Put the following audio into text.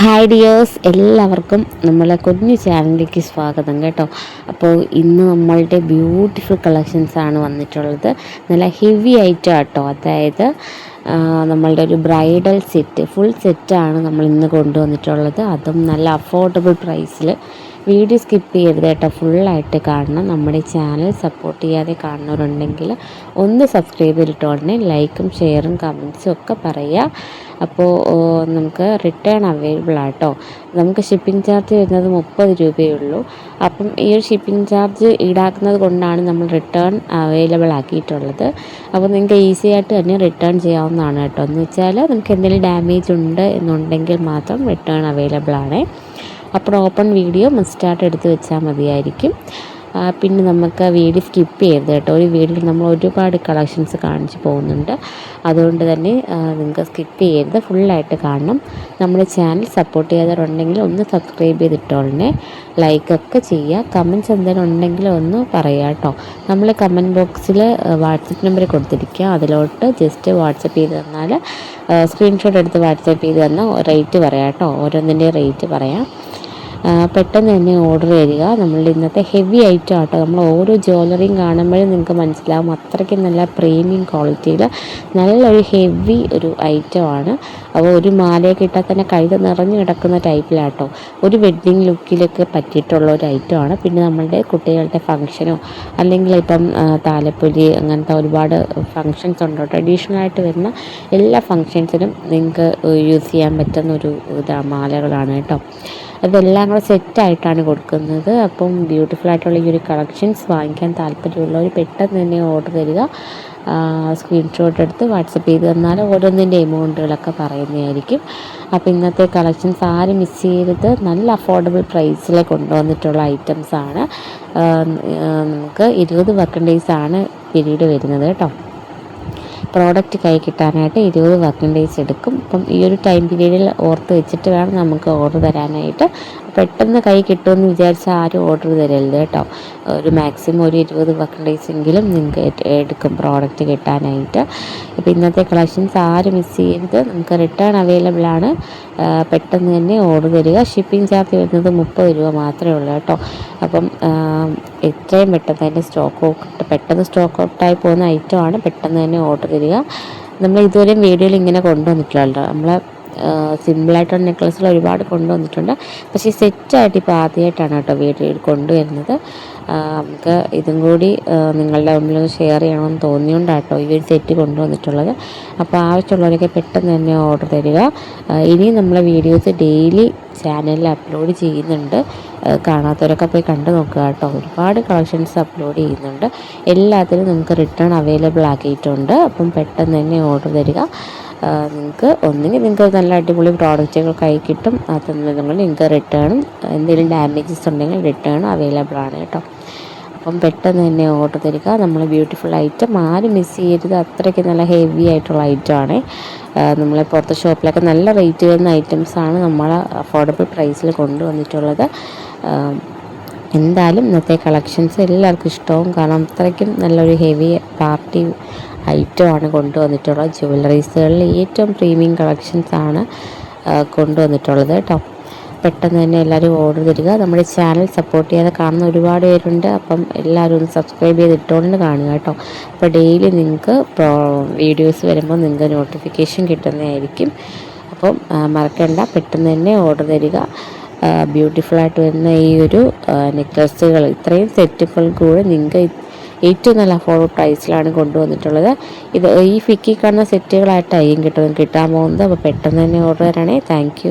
Hi dears എല്ലാവർക്കും നമ്മളെ കുഞ്ഞു ചാനലിലേക്ക് സ്വാഗതം കേട്ടോ. അപ്പോൾ ഇന്ന് നമ്മളുടെ ബ്യൂട്ടിഫുൾ കളക്ഷൻസ് ആണ് വന്നിട്ടുള്ളത്. നല്ല ഹെവി ആയിട്ട് കേട്ടോ. അതായത് നമ്മളുടെ ഒരു ബ്രൈഡൽ സെറ്റ് ഫുൾ സെറ്റാണ് നമ്മൾ ഇന്ന് കൊണ്ടുവന്നിട്ടുള്ളത്. അതും നല്ല അഫോർഡബിൾ പ്രൈസിൽ വീഡിയോ സ്കിപ്പ് ചെയ്യരുത് കേട്ടോ. ഫുള്ളായിട്ട് കാണണം. നമ്മുടെ ചാനൽ സപ്പോർട്ട് ചെയ്യാതെ കാണുന്നവരുണ്ടെങ്കിൽ ഒന്ന് സബ്സ്ക്രൈബ് ചെയ്തിട്ടുടനെ ലൈക്കും ഷെയറും കമൻസും ഒക്കെ പറയുക. അപ്പോൾ നമുക്ക് റിട്ടേൺ അവൈലബിൾ ആട്ടോ. നമുക്ക് ഷിപ്പിംഗ് ചാർജ് വരുന്നത് മുപ്പത് രൂപയേ ഉള്ളൂ അപ്പം ഈ ഒരു ഷിപ്പിംഗ് ചാർജ് ഈടാക്കുന്നത് കൊണ്ടാണ് നമ്മൾ റിട്ടേൺ അവൈലബിൾ ആക്കിയിട്ടുള്ളത്. അപ്പോൾ നിങ്ങൾക്ക് ഈസി ആയിട്ട് തന്നെ റിട്ടേൺ ചെയ്യാവുന്നതാണ് കേട്ടോ. എന്ന് വെച്ചാൽ നമുക്ക് എന്തെങ്കിലും ഡാമേജ് ഉണ്ട് എന്നുണ്ടെങ്കിൽ മാത്രം റിട്ടേൺ അവൈലബിൾ ആണ്. അപ്പോൾ ഓപ്പൺ വീഡിയോ മസ്റ്റായിട്ട് എടുത്ത് വെച്ചാൽ മതിയായിരിക്കും. പിന്നെ നമുക്ക് വീഡിയോ സ്കിപ്പ് ചെയ്യരുത് കേട്ടോ. ഒരു വീഡിയോയിൽ നമ്മൾ ഒരുപാട് കളക്ഷൻസ് കാണിച്ച് പോകുന്നുണ്ട്. അതുകൊണ്ട് തന്നെ നിങ്ങൾക്ക് സ്കിപ്പ് ചെയ്യരുത്. ഫുള്ളായിട്ട് കാണണം. നമ്മുടെ ചാനൽ സപ്പോർട്ട് ചെയ്യാത്തവരുണ്ടെങ്കിൽ ഒന്ന് സബ്സ്ക്രൈബ് ചെയ്തിട്ടോളനെ ലൈക്കൊക്കെ ചെയ്യുക. കമൻസ് എന്തെങ്കിലും ഉണ്ടെങ്കിൽ ഒന്ന് പറയുക കേട്ടോ. നമ്മൾ കമന്റ് ബോക്സിൽ വാട്സപ്പ് നമ്പർ കൊടുത്തിരിക്കുക. അതിലോട്ട് ജസ്റ്റ് വാട്സപ്പ് ചെയ്ത് തന്നാൽ സ്ക്രീൻഷോട്ട് എടുത്ത് വാട്സപ്പ് ചെയ്ത് തന്നാൽ റേറ്റ് പറയാം കേട്ടോ. ഓരോന്നിന്റെയും റേറ്റ് പറയാം. പെട്ടെന്ന് തന്നെ ഓർഡർ ചെയ്യുക നമ്മളുടെ ഇന്നത്തെ ഹെവി ഐറ്റം ആട്ടോ. നമ്മൾ ഓരോ ജ്വല്ലറിയും കാണുമ്പോഴും നിങ്ങൾക്ക് മനസ്സിലാവും അത്രയ്ക്കും നല്ല പ്രീമിയം ക്വാളിറ്റിയിൽ നല്ലൊരു ഹെവി ഒരു ഐറ്റമാണ് അപ്പോൾ ഒരു മാലയൊക്കെ ഇട്ടാൽ തന്നെ കഴുത നിറഞ്ഞു കിടക്കുന്ന ടൈപ്പിലാട്ടോ ഒരു വെഡ്ഡിങ് ലുക്കിലൊക്കെ പറ്റിയിട്ടുള്ള ഒരു ഐറ്റമാണ് പിന്നെ നമ്മളുടെ കുട്ടികളുടെ ഫംഗ്ഷനോ അല്ലെങ്കിൽ ഇപ്പം താലപ്പൊലി അങ്ങനത്തെ ഒരുപാട് ഫങ്ഷൻസ് ഉണ്ടോ. ട്രഡീഷണൽ ആയിട്ട് വരുന്ന എല്ലാ ഫങ്ഷൻസിനും നിങ്ങൾക്ക് യൂസ് ചെയ്യാൻ പറ്റുന്ന ഒരു ഇതാ മാലകളാണ് കേട്ടോ. അതെല്ലാം കൂടെ സെറ്റായിട്ടാണ് കൊടുക്കുന്നത്. അപ്പം ബ്യൂട്ടിഫുൾ ആയിട്ടുള്ള ഈ ഒരു കളക്ഷൻസ് വാങ്ങിക്കാൻ താല്പര്യമുള്ളവർ പെട്ടെന്ന് തന്നെ ഓർഡർ തരിക. സ്ക്രീൻഷോട്ട് എടുത്ത് വാട്സപ്പ് ചെയ്ത് തന്നാൽ ഓരോന്നിന്റെ എമൗണ്ടുകളൊക്കെ പറയുന്നതായിരിക്കും. അപ്പോൾ ഇന്നത്തെ കളക്ഷൻസ് ആരും മിസ് ചെയ്യരുത്. നല്ല അഫോർഡബിൾ പ്രൈസിൽ കൊണ്ടുവന്നിട്ടുള്ള ഐറ്റംസാണ് നമുക്ക് ഇരുപത് വർക്കിംഗ് ഡേയ്സാണ് പീരീഡ് വരുന്നത് കേട്ടോ. പ്രോഡക്റ്റ് കൈ കിട്ടാനായിട്ട് ഇരുപത് വർക്കിംഗ് ഡേയ്സ് എടുക്കും. അപ്പം ഈ ഒരു ടൈം പീരീഡിൽ ഓർത്ത് വെച്ചിട്ട് വേണം നമുക്ക് ഓർഡർ തരാനായിട്ട്. പെട്ടെന്ന് കൈ കിട്ടുമെന്ന് വിചാരിച്ചാൽ ആരും ഓർഡർ തരരുത് കേട്ടോ. ഒരു മാക്സിമം ഒരു ഇരുപത് വർക്കിംഗ് എങ്കിലും നിങ്ങൾക്ക് എടുക്കും പ്രോഡക്റ്റ് കിട്ടാനായിട്ട്. അപ്പോൾ ഇന്നത്തെ കളക്ഷൻസ് ആരും മിസ് ചെയ്യരുത്. നമുക്ക് റിട്ടേൺ അവൈലബിൾ ആണ്. പെട്ടെന്ന് തന്നെ ഓർഡർ തരിക. ഷിപ്പിംഗ് ചാർജ് വരുന്നത് മുപ്പത് രൂപ മാത്രമേ ഉള്ളൂ കേട്ടോ. അപ്പം എത്രയും പെട്ടെന്ന് തന്നെ സ്റ്റോക്ക് ഔട്ട് പെട്ടെന്ന് സ്റ്റോക്ക് ഔട്ടായി പോകുന്ന ഐറ്റമാണ് പെട്ടെന്ന് തന്നെ ഓർഡർ തരിക. നമ്മൾ ഇതുവരെയും വീഡിയോയിൽ ഇങ്ങനെ കൊണ്ടുവന്നിട്ടില്ലല്ലോ. നമ്മളെ സിമ്പിളായിട്ടുള്ള നെക്ലസുകൾ ഒരുപാട് കൊണ്ടുവന്നിട്ടുണ്ട്. പക്ഷേ സെറ്റായിട്ട് ഇപ്പോൾ ആദ്യമായിട്ടാണ് കേട്ടോ വീട്ടിൽ കൊണ്ടുവരുന്നത്. നമുക്ക് ഇതും കൂടി നിങ്ങളുടെ മുമ്പിൽ ഷെയർ ചെയ്യണമെന്ന് തോന്നിയോണ്ടാട്ടോ ഈ ഒരു സെറ്റ് കൊണ്ടുവന്നിട്ടുള്ളത്. അപ്പോൾ ആവശ്യമുള്ളവരൊക്കെ പെട്ടെന്ന് തന്നെ ഓർഡർ തരിക. ഇനിയും നമ്മളെ വീഡിയോസ് ഡെയിലി ചാനലിൽ അപ്ലോഡ് ചെയ്യുന്നുണ്ട്. കാണാത്തവരൊക്കെ പോയി കണ്ടു നോക്കുക കേട്ടോ. ഒരുപാട് കളക്ഷൻസ് അപ്ലോഡ് ചെയ്യുന്നുണ്ട്. എല്ലാത്തിനും നമുക്ക് റിട്ടേൺ അവൈലബിൾ ആക്കിയിട്ടുണ്ട്. അപ്പം പെട്ടെന്ന് തന്നെ ഓർഡർ തരിക. നിങ്ങൾക്ക് ഒന്നുകിൽ നിങ്ങൾക്ക് നല്ല അടിപൊളി പ്രോഡക്റ്റുകൾ കൈ കിട്ടും അതെന്നുണ്ടെങ്കിൽ നിങ്ങൾക്ക് റിട്ടേണും എന്തെങ്കിലും ഡാമേജസ് ഉണ്ടെങ്കിൽ റിട്ടേൺ അവൈലബിൾ ആണ് കേട്ടോ. അപ്പം പെട്ടെന്ന് തന്നെ ഓർഡർ തരിക. നമ്മൾ ബ്യൂട്ടിഫുൾ ഐറ്റം ആരും മിസ് ചെയ്യരുത്. അത്രയ്ക്ക് നല്ല ഹെവി ആയിട്ടുള്ള ഐറ്റമാണ് നമ്മളെ പുറത്തെ ഷോപ്പിലൊക്കെ നല്ല റേറ്റ് വരുന്ന ഐറ്റംസാണ് നമ്മൾ അഫോർഡബിൾ പ്രൈസിൽ കൊണ്ടുവന്നിട്ടുള്ളത്. എന്തായാലും ഇന്നത്തെ കളക്ഷൻസ് എല്ലാവർക്കും ഇഷ്ടവും. കാരണം അത്രയ്ക്കും നല്ലൊരു ഹെവി പാർട്ടി ഐറ്റമാണ് കൊണ്ടുവന്നിട്ടുള്ളത്. ജ്വല്ലറീസുകളിൽ ഏറ്റവും പ്രീമിയം കളക്ഷൻസ് ആണ് കൊണ്ടുവന്നിട്ടുള്ളത് കേട്ടോ പെട്ടെന്ന് തന്നെ എല്ലാവരും ഓർഡർ തരിക. നമ്മുടെ ചാനൽ സപ്പോർട്ട് ചെയ്യാതെ കാണുന്ന ഒരുപാട് പേരുണ്ട്. അപ്പം എല്ലാവരും ഒന്ന് സബ്സ്ക്രൈബ് ചെയ്ത് ഇട്ടുകൊണ്ട് കാണുക കേട്ടോ അപ്പോൾ ഡെയിലി നിങ്ങൾക്ക് വീഡിയോസ് വരുമ്പോൾ നിങ്ങൾക്ക് നോട്ടിഫിക്കേഷൻ കിട്ടുന്നതായിരിക്കും. അപ്പം മറക്കണ്ട. പെട്ടെന്ന് തന്നെ ഓർഡർ തരിക. ബ്യൂട്ടിഫുൾ ആയിട്ട് വരുന്ന ഈ ഒരു നെക്ലസുകൾ ഇത്രയും സെറ്റുകൾ കൂടെ നിങ്ങൾക്ക് ഏറ്റവും നല്ല അഫോർഡ് പ്രൈസിലാണ് കൊണ്ടുവന്നിട്ടുള്ളത്. ഇത് ഈ ഫിക്കി കാണുന്ന സെറ്റുകളായിട്ടായിരിക്കും കിട്ടും കിട്ടാൻ പോകുന്നത്. അപ്പോൾ പെട്ടെന്ന് തന്നെ ഓർഡർ തരണേ. താങ്ക്